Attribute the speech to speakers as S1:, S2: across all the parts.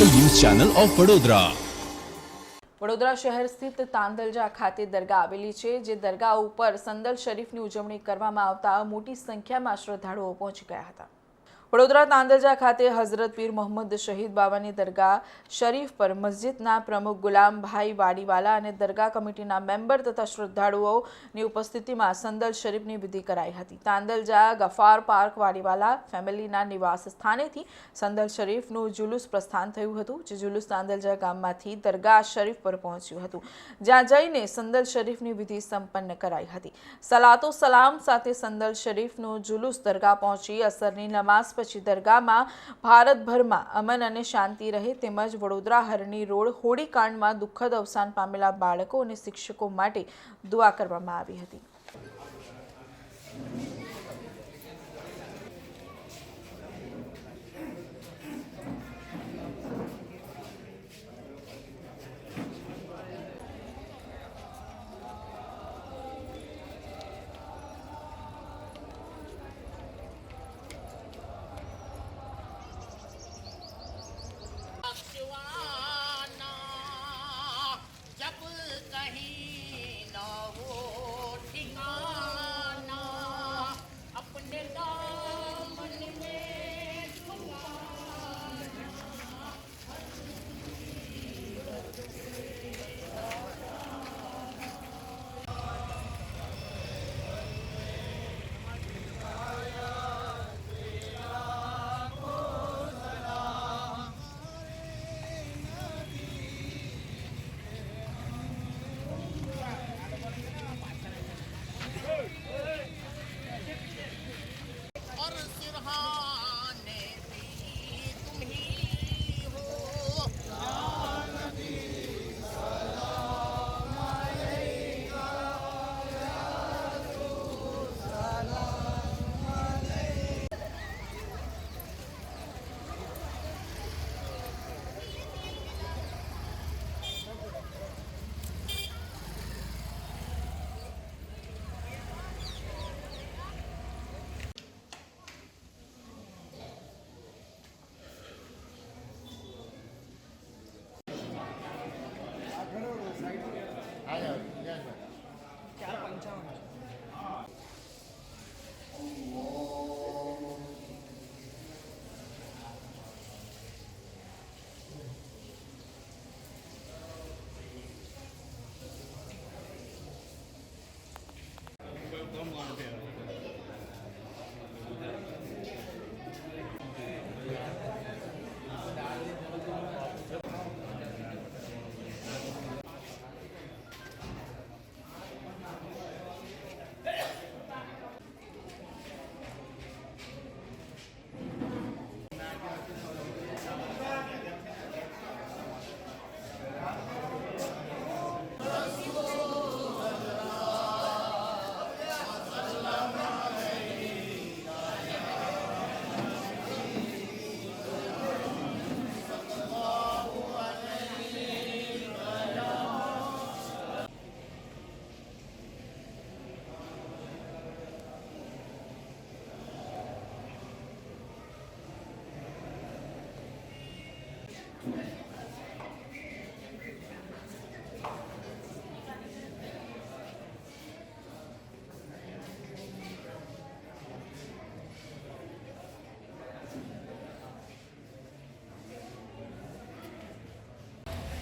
S1: Channel of Vadodara.
S2: Vadodara શહેર સ્થિત તાંદલજા ખાતે દરગાહ આવેલી છે, જે દરગાહ ઉપર સંદલ શરીફની ઉજવણી કરવામાં આવતા મોટી સંખ્યામાં શ્રદ્ધાળુઓ પહોંચી ગયા હતા. વડોદરા તાંદલજા ખાતે હઝરત પીર મોહમ્મદ શહીદ બાબાની દરગાહ શરીફ પર મસ્જિદના પ્રમુખ ગુલામભાઈ વાડીવાલા અને દરગાહ કમિટીના મેમ્બર તથા શ્રદ્ધાળુઓની ઉપસ્થિતિમાં સંદલ શરીફની વિધિ કરાઈ હતી. તાંદલજા ગફાર પાર્ક વાડીવાલા ફેમિલીના નિવાસ સ્થાનેથી સંદલ શરીફનું જુલુસ પ્રસ્થાન થયું હતું, જે જુલુસ તાંદલજા ગામમાંથી દરગાહ શરીફ પર પહોંચ્યું હતું, જ્યાં જઈને સંદલ શરીફની વિધિ સંપન્ન કરાઈ હતી. સલાતો સલામ સાથે સંદલ શરીફનું જુલુસ દરગાહ પહોંચી અસરની નમાઝ પછી દરગાહમાં ભારતભરમાં અમન અને શાંતિ રહે તેમજ વડોદરા હરણી રોડ હોળીકાંડમાં દુઃખદ અવસાન પામેલા બાળકો અને શિક્ષકો માટે દુઆ કરવામાં આવી હતી.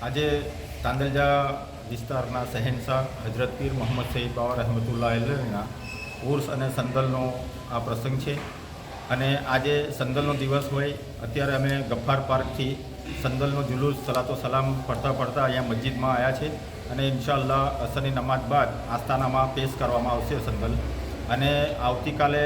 S3: આજે તાંદલજા વિસ્તારના શહેનશાહ હજરત પીર મોહમ્મદ સઈદ બાવા રહેમતુલ્લાહ અલહીના ઉર્સ અને સંદલનો આ પ્રસંગ છે. અને આજે સંદલનો દિવસ હોય, અત્યારે અમે ગફ્ફાર પાર્કથી સંદલનો જુલુસ, સલાતો સલામ પડતા પડતા અહીંયા મસ્જિદમાં આવ્યા છે અને ઇન્શાલ્લાહ અસરની નમાજ બાદ આસ્થાનામાં પેશ કરવામાં આવશે સંદલ. અને આવતીકાલે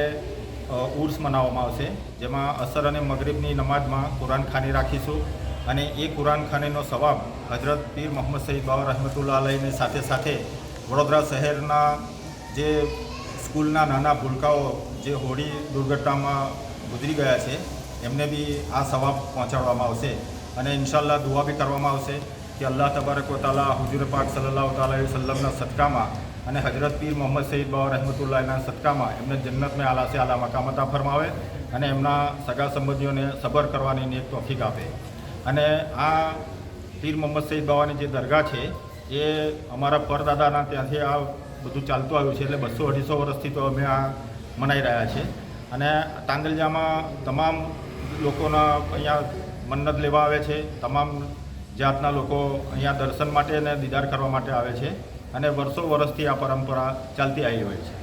S3: ઉર્સ મનાવવામાં આવશે, જેમાં અસર અને મગરીબની નમાજમાં કુરાન ખાની રાખીશું. અને એ કુરાન ખાનીનો સવાબ હજરત પીર મોહમ્મદ સઈદ બાબા રહમતુલ્લા અલહીની સાથે સાથે વડોદરા શહેરના જે સ્કૂલના નાના ભૂલકાઓ જે હોડી દુર્ઘટનામાં ગુજરી ગયા છે, એમને બી આ સવાબ પહોંચાડવામાં આવશે અને ઇન્શાલ્લાહ દુઆ બી કરવામાં આવશે કે અલ્લાહ તબારક તાલા હુજુર પાક સલ્લાહ તાલી વસલમના સદકામાં અને હજરત પીર મોહમ્મદ સઈદ બાબા રહેમતુલ્લાહના સદકામાં એમને જન્નતને આલાસે આલા મકામતા ફરમાવે અને એમના સગા સંબંધીઓને સબર કરવાની એક તોફીક આપે. અને આ પીર મોહમ્મદ સઈદ બાવાની જે દરગાહ છે, એ અમારા પરદાદાના ત્યાંથી આ બધું ચાલતું આવ્યું છે, એટલે બસો અઢીસો વર્ષથી તો અમે આ મનાઈ રહ્યા છે. અને તાંદલજામાં તમામ લોકોના અહીંયા મન્નત લેવા આવે છે, તમામ જાતના લોકો અહીંયા દર્શન માટે અને દીદાર કરવા માટે આવે છે. અને વર્ષો વર્ષથી આ પરંપરા ચાલતી આવી હોય છે.